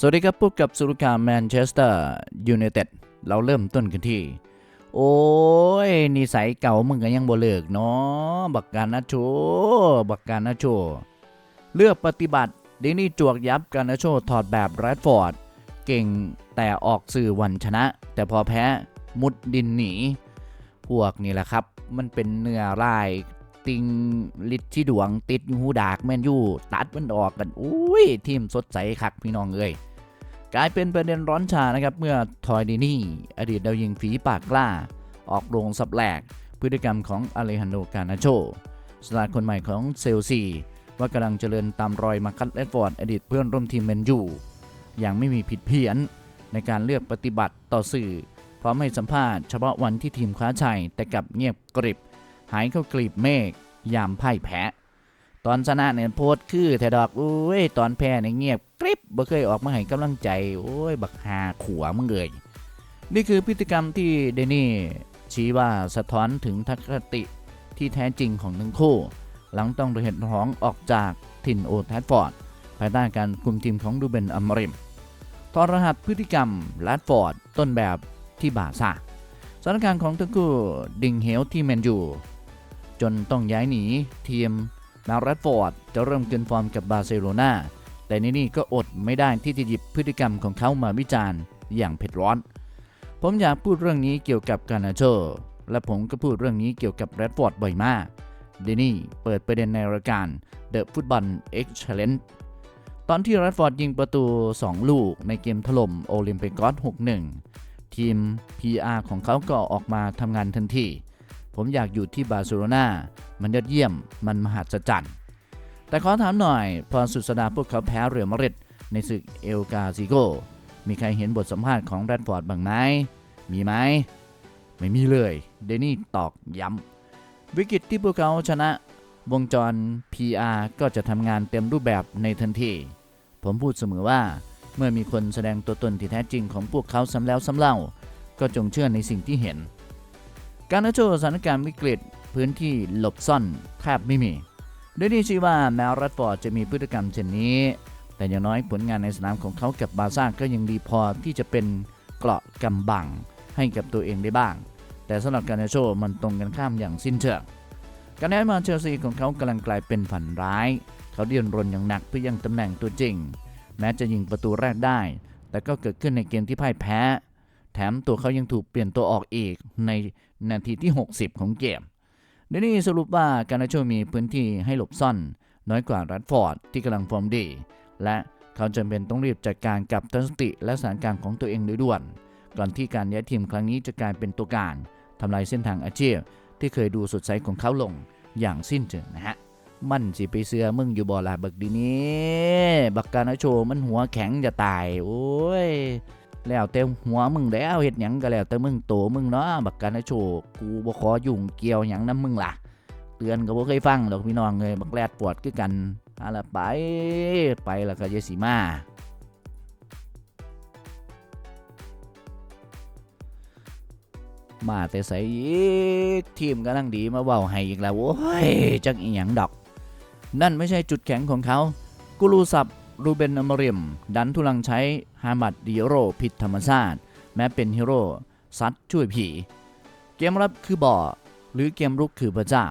สวัสดีครับพบกับสุรกาแมนเชสเตอร์ยูไนเต็ดเราเริ่มต้นกันที่ โอ้ยนิสัยเก่ามึงก็ยังบ่เลิกเนาะบักการนะโชบักการนะโชเลือกปฏิบัติเดนี่จวกยับการนะโชถอดแบบแรดฟอร์ด เก่งแต่ออกสื่อวันชนะ แต่พอแพ้มุดดินหนี พวกนี่แหละครับ มันเป็นเนื้อราย ติงลิดที่ดวงติดยู่หูดากแม่นยู่ตัดมันออกกันอุ้ยทีมสดใสคักพี่น้องเอ้ยกลายเป็นประเด็นร้อนชานะครับเมื่อทอยดินี่อดีตดาวยิงฝีปากกล้า ออกโรงสับแหลกพฤติกรรมของอเลฮันโดกานาโชสตาร์คนใหม่ของเซลซี ว่ากำลังเจริญตามรอยมาคัตเลดฟอร์ดอดีตเพื่อนร่วมทีมแมนยูอย่างไม่มีผิดเพี้ยนในการเลือกปฏิบัติต่อสื่อ พร้อมให้สัมภาษณ์เฉพาะวันที่ทีมคว้าชัยแต่กลับเงียบกริบ หายเข้ากลีบเมฆยามไพ่แพ้ ตอนชนะเนี่ยโพสคือแต่ดอกโอ้ยตอนแพ้เนี่ยเงียบกริบบ่เคยออกมาให้กำลังใจ โอ้ย บักหาขัวมึงเอ่ยนี่คือพฤติกรรมที่เดนี่ชี้ว่าสะท้อนถึงทัศนคติที่แท้จริงของทั้งคู่ หลังต้องเห็นท้องออกจากถิ่นโอทรฟฟอร์ดภายใต้การคุมทีมของดูเบนอัมริมทอรหัสพฤติกรรมแรดฟอร์ดต้นแบบที่บาซ่าสถานการณ์ของทั้งคู่ดิ่งเหวที่แมนยู จนต้องย้ายหนี ทีมมารัดฟอร์ดจะเริ่มเกินฟอร์มกับบาร์เซโลนาแต่นี่นี่ก็อดไม่ได้ที่จะหยิบพฤติกรรมของเขามาวิจารณ์อย่างเผ็ดร้อน ผมอยากพูดเรื่องนี้เกี่ยวกับการนาโชและผมก็พูดเรื่องนี้เกี่ยวกับแรดฟอร์ดบ่อยมากเดนี่เปิดประเด็นในรายการ The Football Excellence ตอนที่แรดฟอร์ดยิงประตู 2 ลูกในเกมถล่มโอลิมปิกอส 6-1 ทีม PR ของเขาก็ออกมาทำงานทันที ผมอยากอยู่ที่บาร์เซโลนามันยอดเยี่ยม มันมหัศจรรย์ แต่ขอถามหน่อย พอสุดสดาห์พวกเขาแพ้เรือมาริดในศึกเอลกาซิโก มีใครเห็นบทสัมภาษณ์ของแรดฟอร์ดบ้างไหม มีไหม ไม่มีเลย เดนี่ตอกย้ำ วิกฤตที่พวกเขาชนะ วงจร PR ก็จะทำงานเต็มรูปแบบในทันที ผมพูดเสมอว่า เมื่อมีคนแสดงตัวตนที่แท้จริงของพวกเขาซ้ำแล้วซ้ำเล่า ก็จงเชื่อในสิ่งที่เห็น การนาโชสถานการณ์วิกฤตพื้นที่หลบซ่อนแทบไม่มีโดยนี่ชี้ว่าแม้รัดฟอร์ดจะมีพฤติกรรมเช่นนี้ แต่อย่างน้อยผลงานในสนามของเขากับบาซ่าก็ยังดีพอที่จะเป็นเกราะกำบังให้กับตัวเองได้บ้าง แต่สำหรับการนาโชมันตรงกันข้ามอย่างสิ้นเชิงการย้ายมาเชลซีของเขากำลังกลายเป็นฝันร้าย เขาเดียนรนอย่างหนักเพื่อยังตำแหน่งตัวจริง แม้จะยิงประตูแรกได้ แต่ก็เกิดขึ้นในเกมที่พ่ายแพ้ แถมตัวเขายังถูกเปลี่ยนตัวออกอีกในนาทีที่ 60 ของเกมเดยวนี่สรุปว่าการนาโชมีพื้นที่ให้หลบซ่อน น้อยกว่ารัดฟอร์ดที่กำลังฟอร์มดี และเขาจำเป็นต้องรีบจัดการกับทัศนติและสถานการณ์ของตัวเองโดยด่วน ก่อนที่การย้ายทีมครั้งนี้จะกลายเป็นตัวการทำลายเส้นทางอาชีพ ที่เคยดูสดใสของเขาลงอย่างสิ้นเชิงนะฮะ มันสิไปเสือมึงอยู่บ่อล่ะบักดีนี้ บักกานาโชมันหัวแข็งจะตาย โอ้ย แล้วแต่หัวมึงแล้วเฮ็ดหยังก็แล้วแต่มึงโตมึงเนาะบักกานาโชกูบ่ขอยุ่งเกี่ยวหยังนํมึงล่ะ เตือนก็บ่เคยฟังดอกพี่น้องเอ้ยบักแลดปวดคือกันเอาละไปไปแล้วก็อย่าสิมามาแต่ใส่อีกทีมกำลังดีมาเว้าให้อีกแล้วโว้ยจักอีหยังดอก นั่นไม่ใช่จุดแข็งของเขา กูรูสับ รูเบนอมริม ดันทุลังใช้ฮามัดดิโรผิดธรรมชาติแม้เป็นฮีโร่ซัดช่วยผี เกมรับคือบ่อ หรือเกมรุกคือพระเจ้า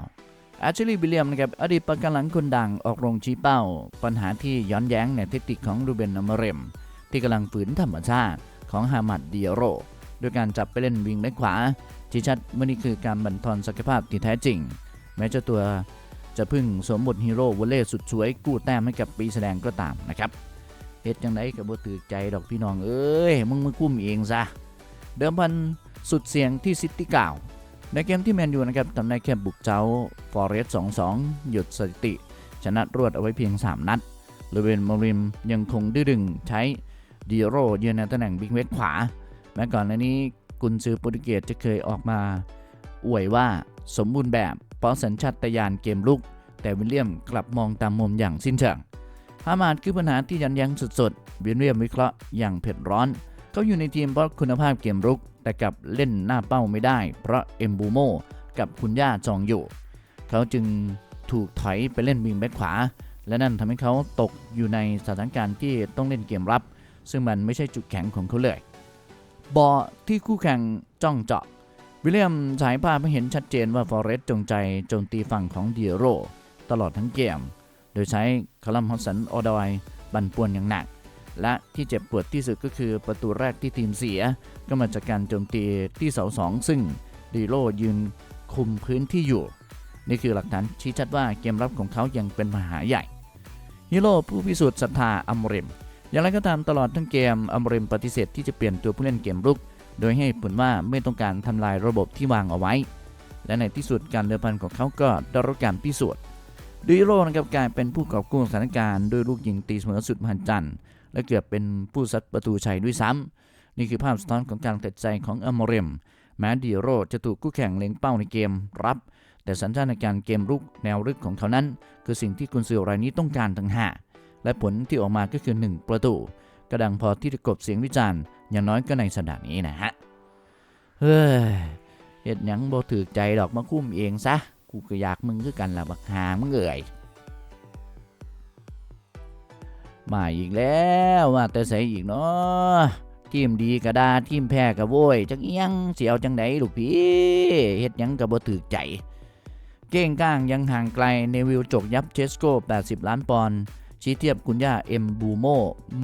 แอชลีย์วิลเลียมนะครับอดีตประกันหลังคนดังออกโรงชี้เป้า ปัญหาที่ย้อนแย้งในเทคนิคของรูเบนอมริม ที่กำลังฝืนธรรมชาติของฮามัดดิโรโดยการจับไปเล่นวิงและขวาที่ชัดว่านี่คือการบั่นทอนศักยภาพที่แท้จริง แม้เจ้าตัว จะพึ่งสมบทฮีโร่วอลเล่สุดสวยกู้แต้มให้กับปีแสดงก็ตามนะครับเฮ็ดจังไดกับบ่ถือใจดอกพี่น้องเอ้ยมึงมาคุ้มเองซะเดิมพันสุดเสียงที่ซิตี้กล่าว ในเกมที่แมนยูนะครับทำได้แค่บุกเจ้าฟอเรสต์2-2 หยุดสถิติ ชนะรวดเอาไว้เพียง 3 นัดโดยเวนมอริมยังคงดื้อดึงใช้ดิโรยืนในตำแหน่งบิ๊กเวทขวา แม้ก่อนหน้านี้กุนซือโปรตุเกสจะเคยออกมา อวยว่าสมบูรณ์แบบ เพราะสัญชาตญาณเกมลุก แต่วิลเลียมกลับมองตามมุมอย่างสิ้นเชิงฮามาดคือปัญหาที่ยันยั้งสุดๆวิลเลียมวิเคราะห์อย่างเผ็ดร้อน เขาอยู่ในทีมเพราะคุณภาพเกมรุก แต่กลับเล่นหน้าเป้าไม่ได้ เพราะเอมบูโมกับคุณย่าจองอยู่ เขาจึงถูกถอยไปเล่นวิงแบ็คขวา และนั่นทำให้เขาตกอยู่ในสถานการณ์ที่ต้องเล่นเกมรับ ซึ่งมันไม่ใช่จุดแข็งของเขาเลยบอที่คู่แข่งจ้องเจาะ วิลเลียมฉายภาพให้เห็นชัดเจนว่าฟอเรสต์จงใจโจมตีฝั่งของเดียโรตลอดทั้งเกม โดยใช้คาลัมฮอสันออดอยบันป่วนอย่างหนัก และที่เจ็บปวดที่สุดก็คือประตูแรกที่ทีมเสีย ก็มาจากการโจมตีที่เสาสองซึ่งดีโรยืนคุมพื้นที่อยู่ นี่คือหลักฐานชี้ชัดว่าเกมรับของเขายังเป็นมหาใหญ่ฮีโร่ผู้พิสูจน์ศรัทธาอัมริม อย่างไรก็ตามตลอดทั้งเกมอัมริมปฏิเสธที่จะเปลี่ยนตัวผู้เล่นเกมรุก โดยให้ผลว่าไม่ต้องการทำลายระบบที่วางเอาไว้ และในที่สุดการเดิมพันของเขาก็ได้รับการพิสูจน์ดีโรนะครับกลายเป็นผู้กอบกู้สถานการณ์ด้วยลูกยิงตีเสมอสุดมหัศจรรย์และเกือบเป็นผู้ซัดประตูชัยด้วยซ้ำนี่คือภาพสะท้อนของการตัดใจของอัมริมแม้ดีโรจะถูกคู่แข่งเล็งเป้าในเกมรับ แต่สัญชาตญาณเกมรุกแนวรึกของเขานั้น คือสิ่งที่กุนซือรายนี้ต้องการทั้งหากและผลที่ออกมาก็คือ 1 ประตู กระดังพอที่จะกบเสียงวิจารณ์อย่างน้อยก็ในสนามนี้นะฮะ เฮ้ยเฮ็ดยังบ่ถือใจดอกมาคุ้มเองซะ กูก็อยากมึงคือกันละบักหามึงเอ่ยมาอีกแล้วมาแต่ใส่อีกเนาะทีมดีก็ด่าทีมแพ้ก็โวยจักอิหยังสิเอาจังไดลูกพี่เฮ็ดยังก็บ่ถือใจ เก้งก้างยังห่างไกลเนวิลจกยับเชสโก้80 ล้านปอนด์ ชี้เทียบคุณย่าเอ็มบูโม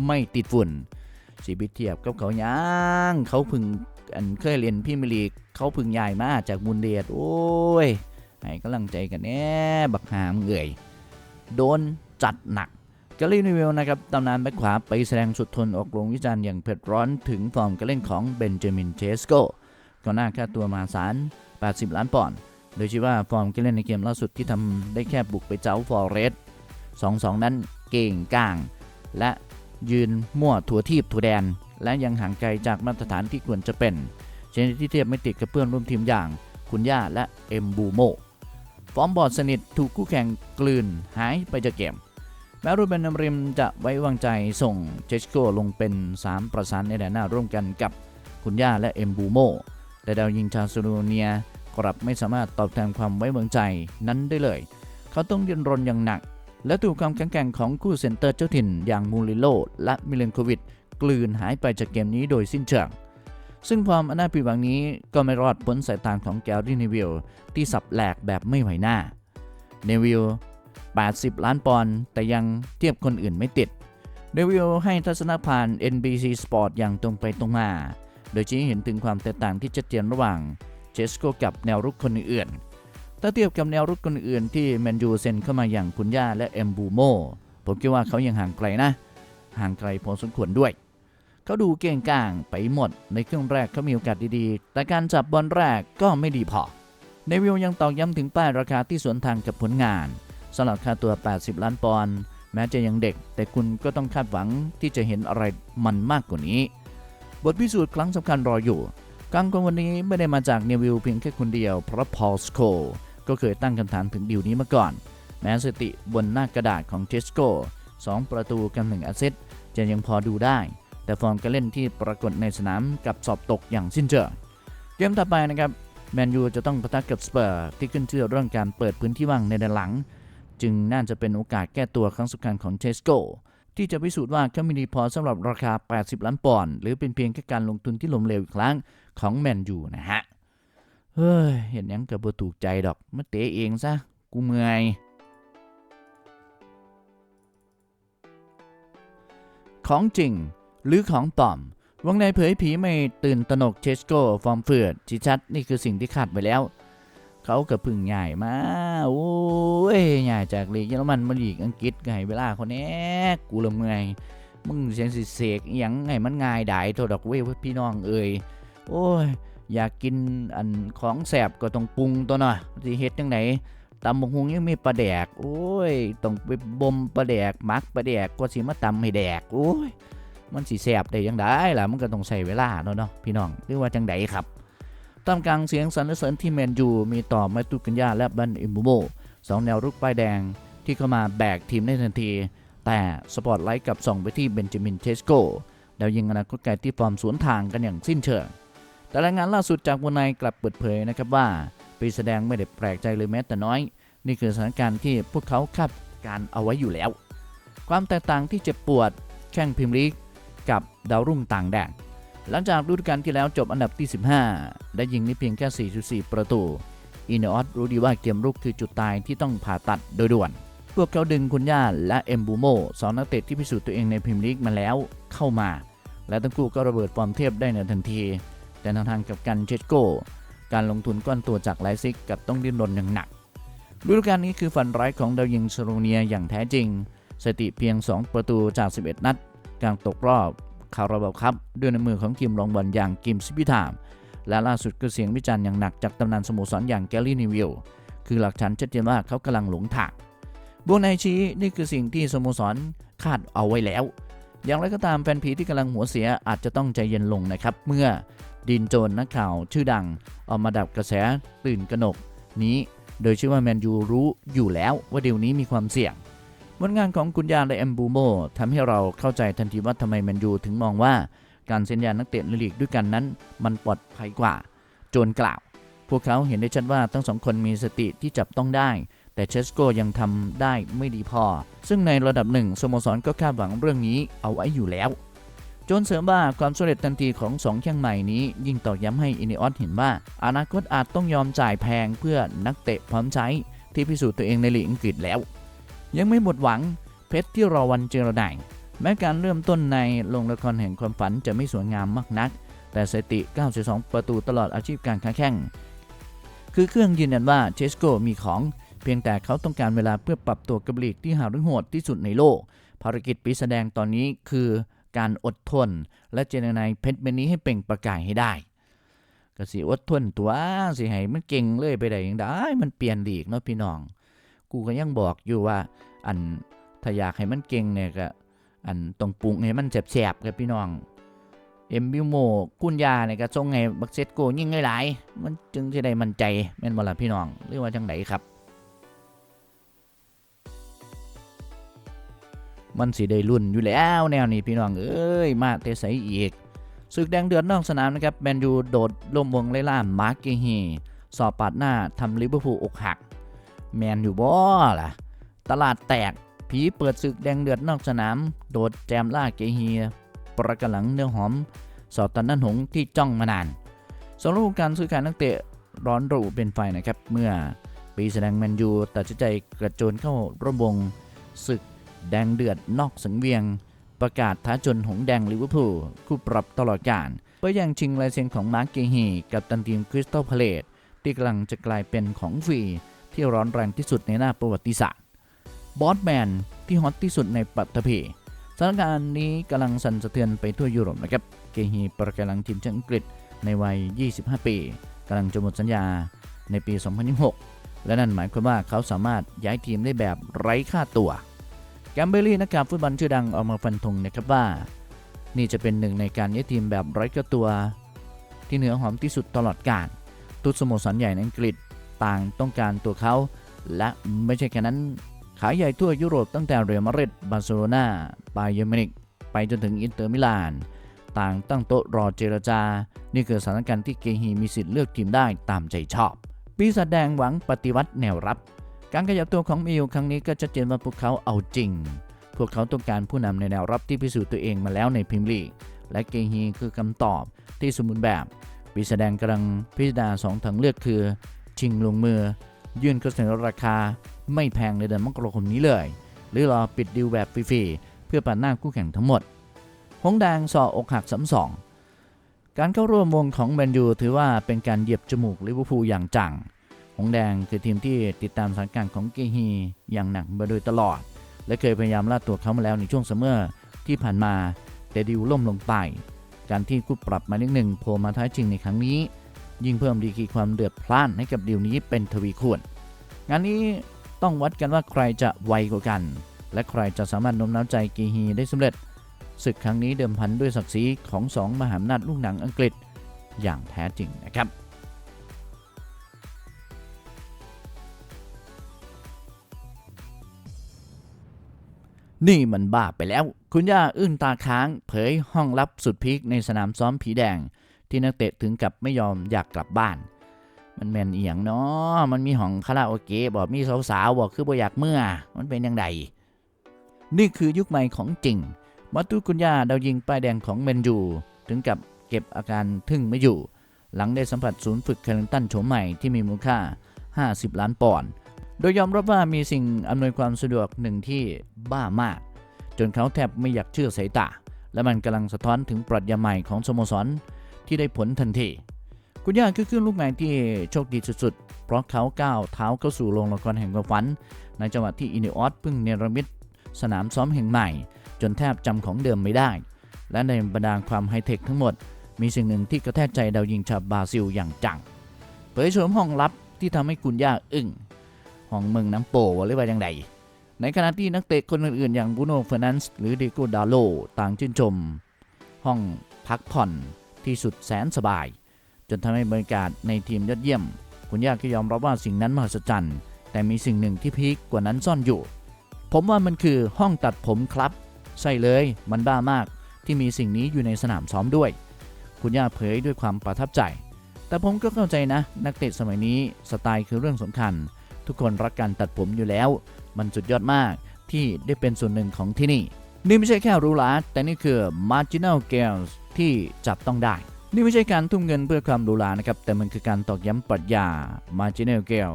ไม่ติดฝุ่นสีบิเทียบกับเขายังเขาพึงอันเคยเรียนพี่มิลีเขาพึงใหญ่มาจากมุนเดียดโอ้ยให้กำลังใจกันแน่บักหามเอ่ยโดนจัดหนักกาลีนิเวลนะครับตำนานแบ็คขวาไปแสดงสุดทนออกโรงวิจารณ์อย่างเผ็ดร้อนถึงฟอร์มการเล่นของเบนจามินเชสโกก่อนหน้าค่าตัวมาศาล80 ล้านปอนด์โดยชี้ว่าฟอร์มการเล่นในเกมล่าสุดที่ทำได้แค่บุกไปเจ้าฟอร์เรส2-2 นั้น เก่งก้าง และยืนมั่วถั่วทีบถั่วแดน และยังห่างไกลจากมาตรฐานที่ควรจะเป็นชนิดที่เทียบไม่ติดกับเพื่อนร่วมทีมอย่าง คุณย่าและเอ็มบูโมฟอร์มบอร์ดสนิทถูกคู่แข่งกลืนหายไปจากเกมแม้รูเบนอมริมจะไว้วางใจส่งเจสโกลงเป็น 3 ประสานในแดนหน้าร่วมกันกับคุณย่าและเอ็มบูโมแต่ดาวยิงชาวซูโรเนียกลับไม่สามารถตอบแทนความไว้วางใจนั้นได้เลย เขาต้องยืนรนอย่างหนัก และถูกความแข็งแกร่งของคู่เซนเตอร์เจ้าถิ่นอย่างมูริโลและมิเลนโควิดกลืนหายไปจากเกมนี้โดยสิ้นเชิงซึ่งความอนาผิดหวังนี้ก็ไม่รอดพ้นสายตาของแกรี่เนวิลที่สับแหลกแบบไม่ไหวหน้าเนวิล80 ล้านปอนด์แต่ยังเทียบคนอื่นไม่ติดเนวิลให้ทัศนผ่าน NBC Sport อย่างตรงไปตรงมา โดยชี้เห็นถึงความแตกต่างที่ชัดเจนระหว่างเจสโกกับแนวรุกคนอื่นๆ ถ้าเทียบกับแนวรุกคนอื่นที่แมนยูเซ็นเข้ามาอย่างคุณย่าและเอมบูโมผมคิดว่าเขายังห่างไกลนะ ห่างไกลพอสมควรด้วย เขาดูเก่งกางไปหมด ในครึ่งแรกเขามีโอกาสดีๆ แต่การจับบอลแรกก็ไม่ดีพอเนวิลยังตอกย้ำถึงป้ายราคาที่สวนทางกับผลงานสำหรับค่าตัว 80 ล้านปอนด์แม้จะยังเด็ก แต่คุณก็ต้องคาดหวังที่จะเห็นอะไรมันมากกว่านี้ บทพิสูจน์ครั้งสำคัญรออยู่กังกงวันนี้ไม่ได้มาจากเนวิลเพียงแค่คนเดียวเพราะพอลสโค ก็เคยตั้งคำถามถึงดีลนี้มาก่อน แม้สติบนหน้ากระดาษของเจสโก้2ประตูกับ1แอสซิสต์จะยังพอดูได้ แต่ฟอร์มการเล่นที่ปรากฏในสนามกับสอบตกอย่างสิ้นเชิงเกมต่อไปนะครับแมนยูจะต้องปะทะกับสเปอร์ที่ขึ้นชื่อเรื่องการเปิดพื้นที่ว่างในด้านหลัง จึงน่าจะเป็นโอกาสแก้ตัวครั้งสำคัญของเชสโก้ที่จะพิสูจน์ว่าเขามีดีพอสำหรับราคา 80 ล้านปอนด์หรือเป็นเพียงแค่การลงทุนที่ล้มเหลวอีกครั้งของแมนยูนะฮะ เฮ้ย เห็นยังกับบ่ถูกใจดอก มาเตะเองซะ กูเมื่อย ของจริง หรือของปลอม วงในเผยผีไม่ตื่นตนกเชสโกฟอร์มเฟือดจิชัด นี่คือสิ่งที่คาดไว้แล้ว เขากับพึ่งใหญ่มา โอ้ยใหญ่จากลีกเยอรมันมาลีกอังกฤษไงเวลาคนแน่กูละเมื่อยมึงเสียงสิเสกยังไงมันง่ายได้โทษดอกเว้ยพี่น้องเอ่ยโอ้ย อยากกินอันของแสบก็ต้องปรุงตัวหน่อยสิเฮ็ดจังไหนตำบักหุงยังมีปลาแดก โอ้ย ต้องไปบ่มปลาแดกมักปลาแดกก็สิมาตำให้แดก โอ้ย มันสิแสบได้ยังได้ล่ะ มันก็ต้องใช้เวลาเนาะเนาะพี่น้องหรือว่าจังไดครับตามกลางเสียงสรรเสริญที่แมนยูมีต่อมาตุกัญญาและบันอิมบูโมสองแนวรุกป้ายแดงที่เข้ามาแบกทีมได้ทันที แต่สปอตไลท์กับส่องไปที่เบนจามินเชสโกดาวยิงอนาคตไกลที่ฟอร์มสวนทางกันอย่างสิ้นเชิง แต่รายงานล่าสุดจากวงในกลับเปิดเผยนะครับว่าปีแสดงไม่ได้แปลกใจเลยแม้แต่น้อย นี่คือสถานการณ์ที่พวกเขาคาดการเอาไว้อยู่แล้ว ความแตกต่างที่เจ็บปวดแข่งพรีเมียร์ลีกกับดาวรุ่งต่างแดนหลังจากฤดูกาลที่แล้วจบอันดับที่ 15 ได้ยิงได้เพียงแค่ 4.4 ประตู อินออสรู้ดีว่าเกมรุกคือจุดตายที่ต้องผ่าตัดโดยด่วน พวกเขาดึงคุณย่าและเอมบูโมสองนักเตะที่พิสูจน์ตัวเองในพรีเมียร์ลีกมาแล้วเข้ามา และทั้งคู่ก็ระเบิดฟอร์มเทพได้ในทันที แต่ทางทางกับกันเชสโกการลงทุนก้อนตัวจากไลซิกกับต้องดิ้นรนอย่างหนักฤดูกาลนี้คือฝันร้ายของดาวยิงสโลเนียอย่างแท้จริงสถิติเพียง 2 ประตูจาก 11 นัดกลางตกรอบคาราบาครับด้วยในมือของทีมรองบอลอย่างกิมซิพิธาม และล่าสุดก็เสียงวิจารณ์อย่างหนักจากตำนานสโมสรอย่างแกลลี่นิวิลคือหลักฐานชัดเจนว่าเขากำลังหลงทางบวกในชี้นี่คือสิ่งที่สโมสรคาดเอาไว้แล้ว อย่างไรก็ตามแฟนผีที่กำลังหัวเสียอาจจะต้องใจเย็นลงนะครับ เมื่อ ดินโจนนักข่าวชื่อดังออกมาดับกระแสตื่นกระหนกนี้ โดยเชื่อว่าแมนยูรู้อยู่แล้วว่าเดี๋ยวนี้มีความเสี่ยงผลงานของกุนยาและเอมบูโมทำให้เราเข้าใจทันทีว่าทำไมแมนยูถึงมองว่าการเซ็นยานักเตะลีกด้วยกันนั้น มันปลอดภัยกว่า โจนกล่าว พวกเขาเห็นได้ชัดว่าทั้งสองคนมีสติที่จับต้องได้ แต่เชสโกยังทำได้ไม่ดีพอ ซึ่งในระดับหนึ่งสโมสรก็คาดหวังเรื่องนี้เอาไว้อยู่แล้ว จนเสริมว่าความสำเร็จทันทีของสองแข้งใหม่นี้ ยิ่งตอกย้ำให้อินิออสเห็นว่า อนาคตอาจต้องยอมจ่ายแพงเพื่อนักเตะพร้อมใช้ที่พิสูจน์ตัวเองในลีกอังกฤษแล้ว ยังไม่หมดหวังเพชรที่รอวันเจอรไดแม้การเริ่มต้นในโรงละครแห่งความฝันจะไม่สวยงามมากนัก แต่สถิติ 92 ประตูตลอดอาชีพการค้าแข่ง คือเครื่องยืนยันว่าเชสโกมีของเพียงแต่เขาต้องการเวลาเพื่อปรับตัวกับลีกที่หาเรื่องโหดที่สุดในโลก ภารกิจปีแสดงตอนนี้คือ การอดทน และเจรนายเพชรเมนนี้ให้เป่งประกายให้ได้ก็สิอดทนตัวสิให้มันเก่งเลยไปได้ยังได้ มันเปลี่ยนลีกเนาะพี่น้อง กูก็ยังบอกอยู่ว่า อันถ้าอยากให้มันเก่งเนี่ยก็อันต้องปรุงให้มันแสบๆกับพี่น้องเอ็มบิวโมกุนยาเนี่ยก็ทรงไงบักเซตโกยิ่งหลายๆมันจึงจะได้มั่นใจแม่นบ่ล่ะพี่น้องหรือว่าจังไดครับ มันสิได้รุ่นอยู่แล้วแนวนี้พี่น้องเอ้ยมาเตะใสอีกศึกแดงเดือดนอกสนามนะครับแมนยูโดดล่มวงไล่ล่ามาร์กเกฮีสอบปาดหน้าทำลิเวอร์พูลอกหัก แมนอยู่บ่ล่ะ ตลาดแตกผีเปิดศึกแดงเดือดนอกสนาม โดดแจมล่าเกฮีประกันหลังเนื้อหอม สอดตันนันหงที่จ้องมานานสำหรับการซื้อขายนักเตะร้อนระอุเป็นไฟนะครับ เมื่อปีแสดงแมนยูตัดสินใจกระโจนเข้าร่วมวงศึก แดงเดือดนอกสังเวียง ประกาศท้าจนหงแดงลิเวอร์พูลคู่ปรับตลอดกาลเพื่อย่งชิงลายเซ็นของมาร์กเกฮีกับตันทีมคริสตัลพาเลตที่กำลังจะกลายเป็นของฟรี ที่ร้อนแรงที่สุดในหน้าประวัติศาสตร์บอสแมนที่ฮอตที่สุดในปัตตภีสถานการณ์นี้กำลังสั่นสะเทือนไปทั่วยุโรปนะครับเกฮีประกาศหลังทีมชาติอังกฤษในวัย 25 ปีกำลังจะหมดสัญญาในปี 2026 และนั่นหมายความว่าเขาสามารถย้ายทีมได้แบบไร้ค่าตัว แกมเบอรี่นักการฟุตบอลชื่อดังออกมาฟันธงนะครับว่า นี่จะเป็นหนึ่งในการย้ายทีมแบบไร้ค่าตัว ที่เหนือหอมที่สุดตลอดกาลทุกสโมสรใหญ่ในอังกฤษต่างต้องการตัวเขา และไม่ใช่แค่นั้น ขายใหญ่ทั่วยุโรปตั้งแต่เรอัลมาดริดบาร์เซโลนาบาเยอร์มินิกไปจนถึงอินเตอร์มิลานต่างตั้งโต๊ะรอเจรจา นี่คือสถานการณ์ที่เกฮีมีสิทธิ์เลือกทีมได้ตามใจชอบ ปีศาจแดงหวังปฏิวัติแนวรับ การขยับตัวของมิวครั้งนี้ก็ชัดเจนว่าพวกเขาเอาจริง พวกเขาต้องการผู้นำในแนวรับที่พิสูจน์ตัวเองมาแล้วในพรีเมียร์ลีก และเกฮีคือคำตอบที่สมบูรณ์แบบปีศาจแดงกำลังพิจารณาสองทางเลือกคือ ชิงลงมือ ยื่นข้อเสนอราคา ไม่แพงในเดือนมกราคมนี้เลย หรือรอปิดดีลแบบฟรีๆเพื่อปัดหน้าคู่แข่งทั้งหมด หงแดงสออกหักสำสองการเข้าร่วมวงของแมนยูถือว่าเป็นการเหยียบจมูกลิเวอร์พูลอย่างจัง งแดงคือทีมที่ติดตามสถานการณ์ของเกฮีอย่างหนักมาโดยตลอด และเคยพยายามล่าตัวเขามาแล้วในช่วงซัมอที่ผ่านมา แต่ดิวล่มลงไป การที่คู่ปรับมาเลขหนึ่งโผล่มาท้ายชิงในครั้งนี้ ยิ่งเพิ่มดีกีความเดือดพล่านให้กับดิวนี้เป็นทวีคูณงานนี้ต้องวัดกันว่าใครจะไวกว่ากัน และใครจะสามารถโน้มน้าวใจเกฮีได้สำเร็จศึกครั้งนี้เดิมพันด้วยศักดิ์ศรีของสองมหาอำนาจลูกหนังอังกฤษอย่างแท้จริงนะครับ นี่มันบ้าไปแล้ว คุณย่าอึ้งตาค้าง เผยห้องลับสุดพีคในสนามซ้อมผีแดง ที่นักเตะถึงกับไม่ยอมอยากกลับบ้าน มันแมนเอียงเนาะมันมีห้องคาราโอเกะบอกมีสาวๆบอกคือบ่อยากเมื่อ มันเป็นยังไงนี่คือยุคใหม่ของจริงมาตุกุญญาดาวยิงป้ายแดงของเมนยูถึงกับเก็บอาการทึ่งไม่อยู่ หลังได้สัมผัสศูนย์ฝึกแคลิงตันโฉมใหม่ที่มีมูลค่า 50 ล้านปอนด์ โดยยอมรับว่ามีสิ่งอำนวยความสะดวกหนึ่งที่บ้ามาก จนเขาแทบไม่อยากเชื่อสายตา และมันกำลังสะท้อนถึงปรัชญาใหม่ของสโมสรที่ได้ผลทันที คุณย่าคือคลื่นลูกใหม่ที่โชคดีสุดๆ เพราะเขาก้าวเท้าเข้าสู่โรงละครแห่งความฝัน ในจังหวะที่อินิออสเพิ่งเนรมิตสนามซ้อมแห่งใหม่ จนแทบจำของเดิมไม่ได้ และในบรรดาความไฮเทคทั้งหมด มีสิ่งหนึ่งที่กระแทกใจดาวยิงชาวบราซิลอย่างจัง เผยโฉมห้องลับที่ทำให้คุณย่าอึ้ง ห้องเมืองน้ำโปหรือว่าอย่างไรในขณะที่นักเตะคนอื่นๆ อย่างบูโน่เฟอร์นันส์หรือเดโกดาโลต่างชื่นชม ห้องพักผ่อนที่สุดแสนสบาย จนทำให้บรรยากาศในทีมยอดเยี่ยม คุณย่าก็ยอมรับว่าสิ่งนั้นมหัศจรรย์ แต่มีสิ่งหนึ่งที่พีคกว่านั้นซ่อนอยู่ ผมว่ามันคือห้องตัดผมครับ ใช่เลยมันบ้ามากที่มีสิ่งนี้อยู่ในสนามซ้อมด้วย คุณย่าเผยด้วยความประทับใจ แต่ผมก็เข้าใจนะ นักเตะสมัยนี้สไตล์คือเรื่องสำคัญ ทุกคนรักการตัดผมอยู่แล้ว มันสุดยอดมากที่ได้เป็นส่วนหนึ่งของที่นี่ นี่ไม่ใช่แค่รูหราแต่นี่คือ marginal gains ที่จับต้องได้ นี่ไม่ใช่การทุ่มเงินเพื่อความรูหรานะครับ แต่มันคือการตอกย้ำปรัชญา marginal gain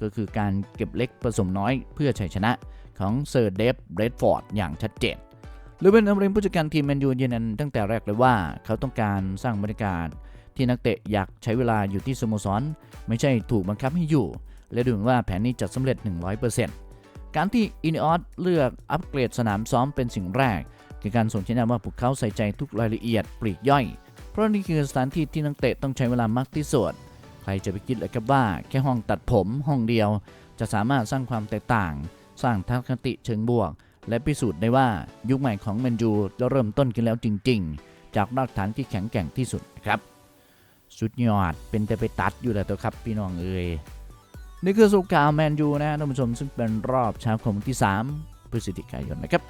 ก็คือการเก็บเล็กผสมน้อยเพื่อชัยชนะของเซอร์เดฟเรดฟอร์ดอย่างชัดเจนหรือเป็นอมรินผู้จัดการทีมแมนยูยืนยันตั้งแต่แรกเลยว่า เขาต้องการสร้างบรรยากาศที่นักเตะอยากใช้เวลาอยู่ที่สโมสร ไม่ใช่ถูกบังคับให้อยู่ และดูเหมือนว่าแผนนี้จะสำเร็จ 100%การที่อินออสเลือกอัปเกรดสนามซ้อมเป็นสิ่งแรก คือการส่งชี้นำว่าพวกเขาใส่ใจทุกรายละเอียดปลีกย่อย เพราะนี่คือสถานที่ที่นักเตะต้องใช้เวลามากที่สุดใครจะไปคิดเลยครับว่าแค่ห้องตัดผมห้องเดียว จะสามารถสร้างความแตกต่าง สร้างทัศนคติเชิงบวก และพิสูจน์ได้ว่ายุคใหม่ของแมนยูจะเริ่มต้นขึ้นแล้วจริง ๆ จากรากฐานที่แข็งแกร่งที่สุดครับสุดยอดเป็นแต่ไปตัดอยู่แล้วตัวครับพี่น้องเอ่ย นี่คือสุกาวแมนยูนะท่านผู้ชมซึ่งเป็นรอบเช้าของวันที่ 3 พฤศจิกายนนะครับ